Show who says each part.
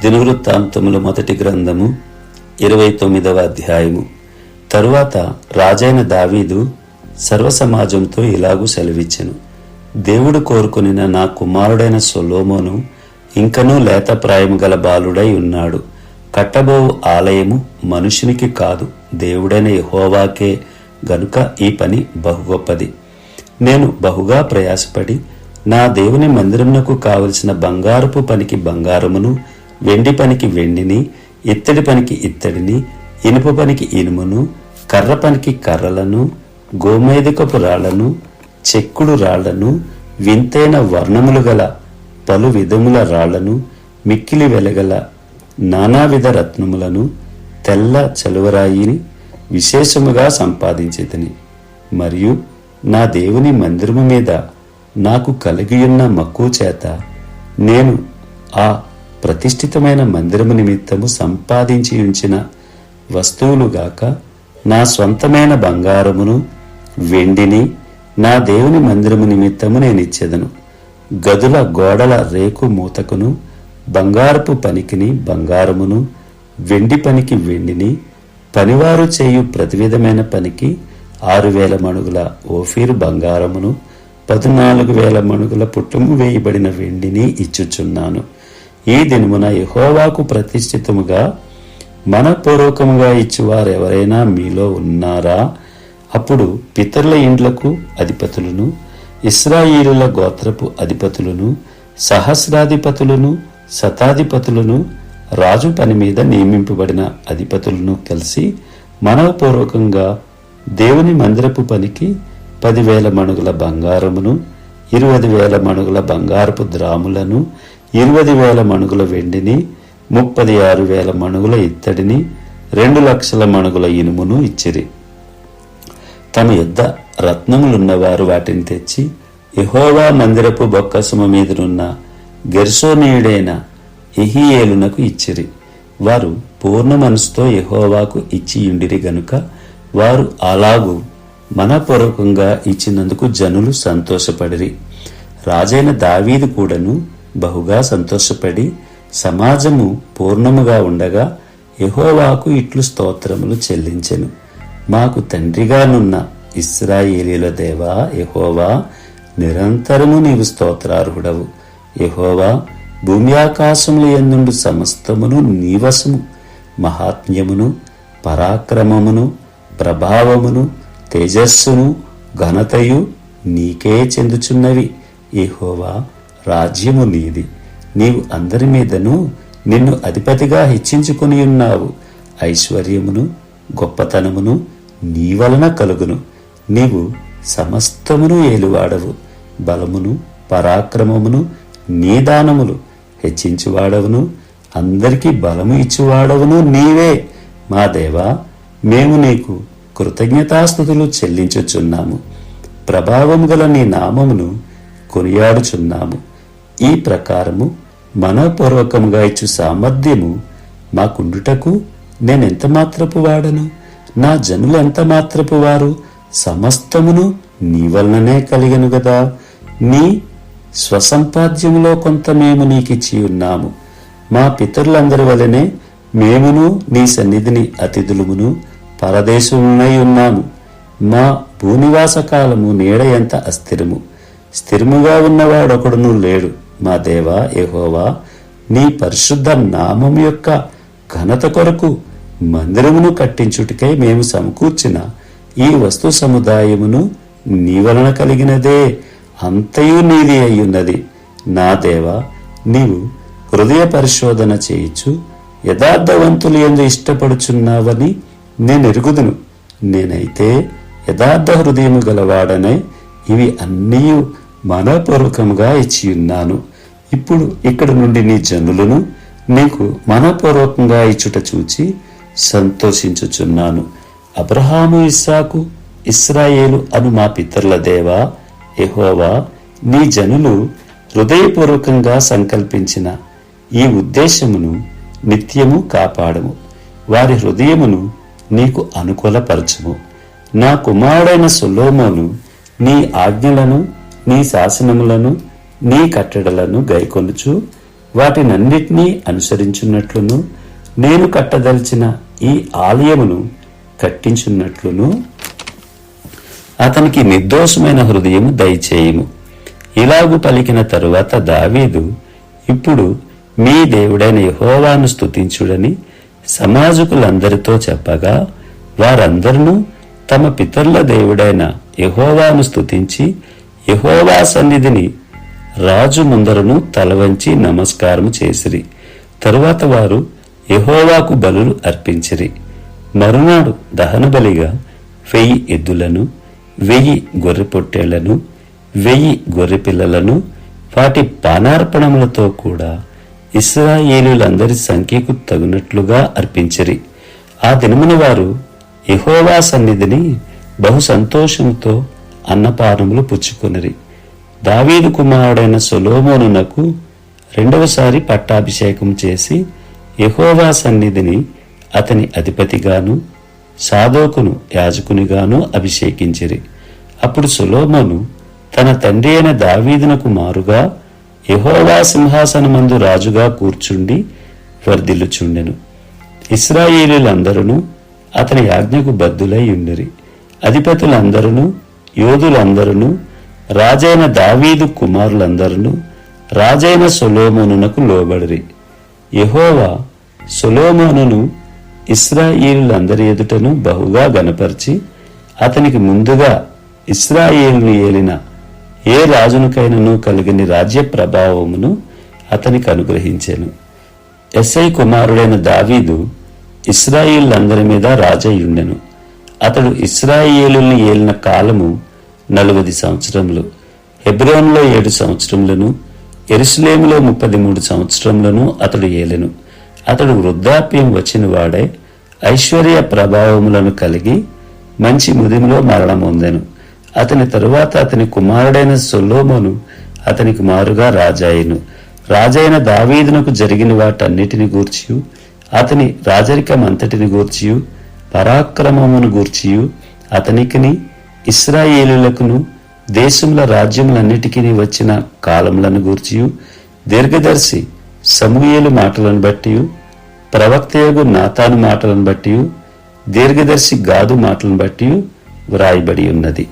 Speaker 1: దినవృత్తాంతముల మొదటి గ్రంథము ఇరవై తొమ్మిదవ అధ్యాయము. తరువాత రాజైన దావీదు సర్వసమాజంతో ఇలాగూ సెలవిచ్చెను. దేవుడు కోరుకొనిన నా కుమారుడైన సొలోమోను ఇంకనూ లేత ప్రాయము గల బాలుడై ఉన్నాడు. కట్టబోవు ఆలయము మనుషునికి కాదు దేవుడైన యహోవాకే గనుక ఈ పని బహు గొప్పది. నేను బహుగా ప్రయాసపడి నా దేవుని మందిరమునకు కావలసిన బంగారపు పనికి బంగారమును వెండి పనికి వెండిని ఇత్తడి పనికి ఇత్తడిని ఇనుప పనికి ఇనుమును కర్ర పనికి కర్రలను గోమేధికపు రాళ్ళను చెక్కుడు రాళ్ళను వింతైన వర్ణములు గల పలు విధముల రాళ్ళను మిక్కిలి వెలగల నానావిధ రత్నములను తెల్ల చలువరాయిని విశేషముగా సంపాదించేదని మరియు నా దేవుని మందిరము మీద నాకు కలిగియున్న మక్కువ చేత నేను ఆ ప్రతిష్ఠితమైన మందిరము నిమిత్తము సంపాదించి ఉంచిన వస్తువులుగాక నా స్వంతమైన బంగారమును వెండిని నా దేవుని మందిరము నిమిత్తము నేను ఇచ్చేదను గదుల గోడల రేకు మూతకును బంగారపు పనికిని బంగారమును వెండి పనికి వెండిని పనివారు చేయు ప్రతివిధమైన పనికి ఆరు వేల మణుగుల ఓఫీరు బంగారమును పద్నాలుగు వేల మణుగుల పుట్టము వేయబడిన వెండిని ఇచ్చుచున్నాను. ఈ దినమున యహోవాకు ప్రతిష్ఠితముగా మనపూర్వకముగా ఇచ్చువారు ఎవరైనా మీలో ఉన్నారా? అప్పుడు పితరుల ఇండ్లకు అధిపతులను ఇస్రాయిలుల గోత్రపు అధిపతులను సహస్రాధిపతులను శతాధిపతులను రాజు పని మీద నియమింపబడిన అధిపతులను కలిసి మనవపూర్వకంగా దేవుని మందిరపు పనికి పదివేల మణుగుల బంగారమును ఇరవై వేల మణుగుల బంగారపు ద్రాములను ఇరవై వేల మణుగుల వెండిని ముప్పది ఆరు వేల మణుగుల ఇత్తడిని రెండు లక్షల మణుగుల ఇనుమును ఇచ్చిరి. తమ యుద్ధ రత్నములున్నవారు వాటిని తెచ్చి యహోవా మందిరపు బొక్కసుమ మీదనున్న గెర్సోనీయుడైన ఎహియేలునకు ఇచ్చిరి. వారు పూర్ణ మనసుతో యహోవాకు ఇచ్చి ఉండిరి గనుక వారు అలాగూ మనపూర్వకంగా ఇచ్చినందుకు జనులు సంతోషపడిరి. రాజైన దావీదు కూడాను బహుగా సంతోషపడి సమాజము పూర్ణముగా ఉండగా యహోవాకు ఇట్లు స్తోత్రములు చెల్లించెను. మాకు తండ్రిగానున్న ఇస్రాయేలీల దేవా యహోవా నిరంతరము నీవు స్తోత్రార్హుడవు. యహోవా భూమి ఆకాశములు ఎందుండు సమస్తమును నీవసము. మహాత్మ్యమును పరాక్రమమును ప్రభావమును తేజస్సును ఘనతయు నీకే చెందుచున్నవి. యహోవా రాజ్యము నీది. నీవు అందరి మీదను నిన్ను అధిపతిగా హెచ్చించుకుని ఉన్నావు. ఐశ్వర్యమును గొప్పతనమును నీ వలన కలుగును. నీవు సమస్తమును ఏలువాడవు. బలమును పరాక్రమమును నీ దానములు హెచ్చించువాడవును. అందరికీ బలము ఇచ్చువాడవును నీవే. మా దేవా మేము నీకు కృతజ్ఞతాస్థుతులు చెల్లించుచున్నాము. ప్రభావము గల నీ నామమును కొనియాడుచున్నాము. ఈ ప్రకారము మనోపూర్వకముగా ఇచ్చు సామర్థ్యము మాకుండుటకు నేనెంత మాత్రపు వాడను? నా జనులు ఎంత మాత్రపు వారు? సమస్తమును నీ వలననే కలిగను గదా. నీ స్వసంపాద్యములో కొంత మేము నీకిచ్చి ఉన్నాము. మా పితరులందరి వలనే మేమును నీ సన్నిధిని అతిథులమును పరదేశమునై ఉన్నాము. మా భూనివాస కాలము నీడ ఎంత అస్థిరము? స్థిరముగా ఉన్నవాడొకడును లేడు. మా దేవా యహోవా నీ పరిశుద్ధ నామం యొక్క ఘనత కొరకు మందిరమును కట్టించుటకై మేము సమకూర్చిన ఈ వస్తు సముదాయమును నీ వలన కలిగినదే అంతయు నీది అయ్యున్నది. నా దేవా నీవు హృదయ పరిశోధన చేయించు యథార్థవంతులు ఎందు ఇష్టపడుచున్నావని నేను ఎరుగుదును. నేనైతే యథార్థ హృదయము గలవాడనే ఇవి అన్నీ మనపూర్వకంగా ఇచ్చి ఉన్నాను. ఇప్పుడు ఇక్కడ నుండి నీ జనులను నీకు మనపూర్వకంగా ఇచ్చుట చూచి సంతోషించుచున్నాను. అబ్రహాము ఇస్సాకు ఇస్రాయేలు అను మా పితరుల దేవా ఎహోవా నీ జనులు హృదయపూర్వకంగా సంకల్పించిన ఈ ఉద్దేశమును నిత్యము కాపాడము. వారి హృదయమును నీకు అనుకూలపరచము. నా కుమారుడైన సులోమోను నీ ఆజ్ఞలను నీ శాసనములను నీ కట్టడలను గైకొనుచు వాటినన్నిటినీ అనుసరించున్నట్లును నేను కట్టదలిచిన ఈ ఆలయమును కట్టించున్నట్లును. అతనికి నిర్దోషమైన హృదయము దయచేయము. ఇలాగు పలికిన తరువాత దావీదు ఇప్పుడు మీ దేవుడైన యహోవాను స్థుతించుడని సమాజకులందరితో చెప్పగా వారందరూ తమ పితరుల దేవుడైన యహోవాను స్థుతించి యహోవా సన్నిధిని రాజు ముందరను తలవంచి నమస్కారము చేసిరి. తరువాత వారు యహోవాకు బలులు అర్పించిరి. మరునాడు దహనబలిగా వెయ్యి ఎద్దులను వెయ్యి గొర్రె పొట్టేళ్ళను వెయ్యి గొర్రె పిల్లలను వాటి పానార్పణములతో కూడా ఇస్రాయేలులందరి సంఖ్యకు తగినట్లుగా అర్పించిరి. ఆ దినమున వారు యహోవా సన్నిధిని బహు సంతోషంతో అన్నపానములు పుచ్చుకొనిరి. దావీదు కుమారుడైన సొలోమోనునకు రెండవసారి పట్టాభిషేకం చేసి యహోవా సన్నిధిని అతని అధిపతిగాను సాదోకును యాజకునిగాను అభిషేకించిరి. అప్పుడు సులోమోను తన తండ్రి అయిన దావీదునకు మారుగా యహోవా సింహాసనమందు రాజుగా కూర్చుండి వర్ధిల్లుచుండెను. ఇస్రాయేలీలందరూ అతని ఆజ్ఞకు బద్దులై ఉండిరి. అధిపతులందరూ యోధులందరూ రాజైన దావీదు కుమారులందరూ రాజైన సొలోమోనునకు లోబడిరి. యహోవా సొలోమోనును ఇస్రాయేలులందరి ఎదుటను బహుగా గనపరిచి అతనికి ముందుగా ఇస్రాయేలును ఏలిన ఏ రాజునికైనను కలిగిన రాజ్య ప్రభావమును అతనికి అనుగ్రహించెను. ఎస్ఐ కుమారుడైన దావీదు ఇస్రాయేళ్ళందరి మీద రాజయ్యుండెను. అతడు ఇస్రాయేలుల్ని ఏలిన కాలము నలుగుది సంవత్సరములు. హెబ్రోన్లో ఏడు సంవత్సరములను ఎరుసలేములో ముప్పది మూడు సంవత్సరములను అతడు ఏలెను. అతడు వృద్ధాప్యం వచ్చిన వాడే ఐశ్వర్య ప్రభావములను కలిగి మంచి ముదిములో మరణం పొందెను. అతని తరువాత అతని కుమారుడైన సొల్లోమోను అతనికి మారుగా రాజాయిను రాజైన దావీదునకు జరిగిన వాటన్నిటిని గూర్చియు అతని రాజరికం అంతటిని గూర్చియు పరాక్రమమును గూర్చియు అతనికిని ఇస్రాయేలులకును దేశముల రాజ్యములన్నిటికీ వచ్చిన కాలములను గూర్చియు. దీర్ఘదర్శి సమూయేలు మాటలను బట్టి ప్రవక్తయగు నాతాను మాటలను బట్టి దీర్ఘదర్శి గాదు మాటలను బట్టి వ్రాయబడి ఉన్నది